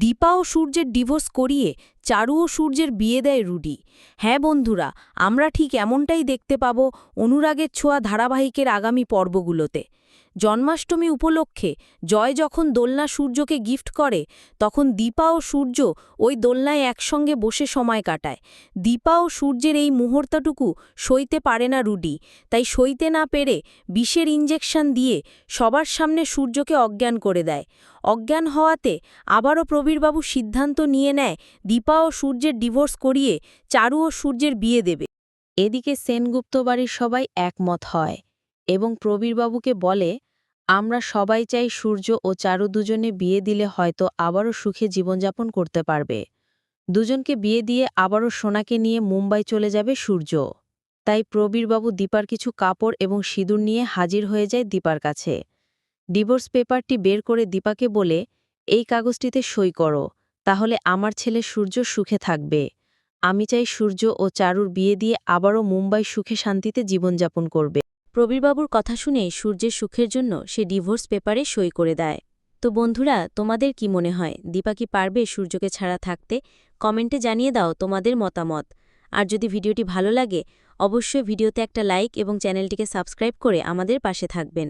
দীপা ও সূর্যের ডিভোর্স করিয়ে চারু ও সূর্যের বিয়ে দেয় রুডি। হ্যাঁ বন্ধুরা, আমরা ঠিক এমনটাই দেখতে পাব অনুরাগের ছোঁয়া ধারাবাহিকের আগামী পর্বগুলোতে। জন্মাষ্টমী উপলক্ষে জয় যখন দোলনা সূর্যকে গিফট করে, তখন দীপা ও সূর্য ওই দোলনায় একসঙ্গে বসে সময় কাটায়। দীপা ও সূর্যের এই মুহূর্তটুকু সইতে পারে না রুডি, তাই সইতে না পেরে বিষের ইঞ্জেকশন দিয়ে সবার সামনে সূর্যকে অজ্ঞান করে দেয়। অজ্ঞান হওয়াতে আবারও প্রবীরবাবু সিদ্ধান্ত নিয়ে নেয়, দীপা ও সূর্যের ডিভোর্স করিয়ে চারু ও সূর্যের বিয়ে দেবে। এদিকে সেনগুপ্ত বাড়ির সবাই একমত হয়। এবং প্রবীরবাবুকে বলে, আমরা সবাই চাই সূর্য ও চারু দুজনে বিয়ে দিলে হয়তো আবারও সুখে জীবনযাপন করতে পারবে। দুজনকে বিয়ে দিয়ে আবারও সোনাকে নিয়ে মুম্বাই চলে যাবে সূর্য। তাই প্রবীরবাবু দীপার কিছু কাপড় এবং সিঁদুর নিয়ে হাজির হয়ে যায় দীপার কাছে। ডিভোর্স পেপারটি বের করে দীপাকে বলে, এই কাগজটিতে সই করো, তাহলে আমার ছেলে সূর্য সুখে থাকবে। আমি চাই সূর্য ও চারুর বিয়ে দিয়ে আবারও মুম্বাই সুখে শান্তিতে জীবনযাপন করবে। প্রবীরবাবুর কথা শুনে সূর্যের সুখের জন্য সে ডিভোর্স পেপারে সই করে দেয়। তো বন্ধুরা, তোমাদের কি মনে হয়, দীপা কি পারবে সূর্যকে ছাড়া থাকতে? কমেন্টে জানিয়ে দাও তোমাদের মতামত। আর যদি ভিডিওটি ভালো লাগে, অবশ্যই ভিডিওতে একটা লাইক এবং চ্যানেলটিকে সাবস্ক্রাইব করে আমাদের পাশে থাকবেন।